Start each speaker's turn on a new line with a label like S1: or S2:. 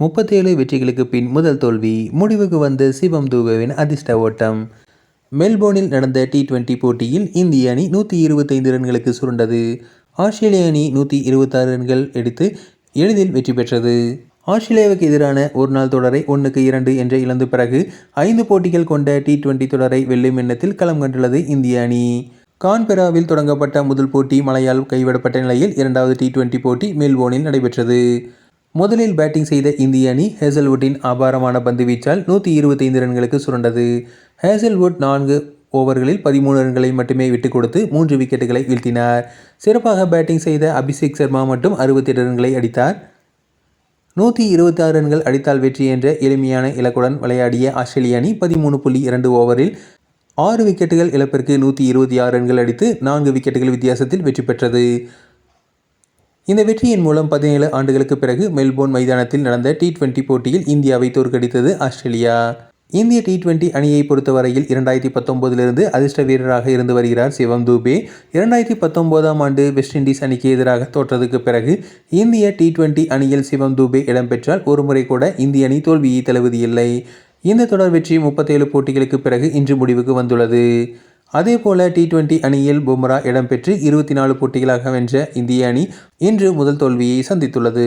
S1: முப்பத்தேழு வெற்றிகளுக்கு பின் முதல் தோல்வி முடிவுக்கு வந்த சிவம் தூகவின் அதிர்ஷ்ட ஓட்டம். மெல்போர்னில் நடந்த டி டுவெண்டி போட்டியில் இந்திய அணி நூற்றி இருபத்தைந்து ரன்களுக்கு சுருண்டது. ஆஸ்திரேலிய அணி நூற்றி இருபத்தாறு ரன்கள் எடுத்து எளிதில் வெற்றி பெற்றது. ஆஸ்திரேலியாவுக்கு எதிரான ஒரு நாள் தொடரை ஒன்றுக்கு இரண்டு என்ற இழந்த பிறகு ஐந்து போட்டிகள் கொண்ட டி டுவெண்டி தொடரை வெல்லும் எண்ணத்தில் களம் கண்டுள்ளது இந்திய அணி. கான்பெராவில் தொடங்கப்பட்ட முதல் போட்டி மழையால் கைவிடப்பட்ட நிலையில் இரண்டாவது டி டுவெண்டி போட்டி மெல்போர்னில் நடைபெற்றது. முதலில் பேட்டிங் செய்த இந்திய அணி ஹேசல்வுட்டின் அபாரமான பந்து வீச்சால் நூற்றி இருபத்தைந்து ரன்களுக்கு சுரண்டது. ஹேசல்வுட் நான்கு ஓவர்களில் பதிமூணு ரன்களை மட்டுமே விட்டுக் கொடுத்து மூன்று விக்கெட்டுகளை வீழ்த்தினார். சிறப்பாக பேட்டிங் செய்த அபிஷேக் சர்மா மட்டும் அறுபத்தெட்டு ரன்களை அடித்தார். நூற்றி இருபத்தாறு ரன்கள் அடித்தால் வெற்றி என்ற எளிமையான இலக்குடன் விளையாடிய ஆஸ்திரேலிய அணி பதிமூணு புள்ளி இரண்டு ஓவரில் ஆறு விக்கெட்டுகள் இழப்பிற்கு நூற்றி இருபத்தி ஆறு ரன்கள் அடித்து நான்கு விக்கெட்டுகள் வித்தியாசத்தில் வெற்றி பெற்றது. இந்த வெற்றியின் மூலம் பதினேழு ஆண்டுகளுக்கு பிறகு மெல்போர்ன் மைதானத்தில் நடந்த டி டுவெண்டி போட்டியில் இந்தியாவை தோற்கடித்தது ஆஸ்திரேலியா. இந்திய டி டுவெண்டி அணியை பொறுத்தவரையில் இரண்டாயிரத்தி பத்தொம்போதிலிருந்து அதிர்ஷ்ட வீரராக இருந்து வருகிறார் சிவம் தூபே. இரண்டாயிரத்தி பத்தொம்போதாம் ஆண்டு வெஸ்ட் இண்டீஸ் அணிக்கு எதிராக தோற்றதுக்கு பிறகு இந்திய டி டுவெண்டி அணியில் சிவம் தூபே இடம்பெற்றால் ஒரு முறை கூட இந்திய அணி தோல்வியை தழுவதில்லை. இந்த தொடர் வெற்றி முப்பத்தேழு போட்டிகளுக்கு பிறகு இன்று முடிவுக்கு வந்துள்ளது. அதேபோல டி டுவெண்டி அணியில் பும்ரா இடம்பெற்று இருபத்தி நாலு போட்டிகளாக வென்ற இந்திய அணி இன்று முதல் தோல்வியை சந்தித்துள்ளது.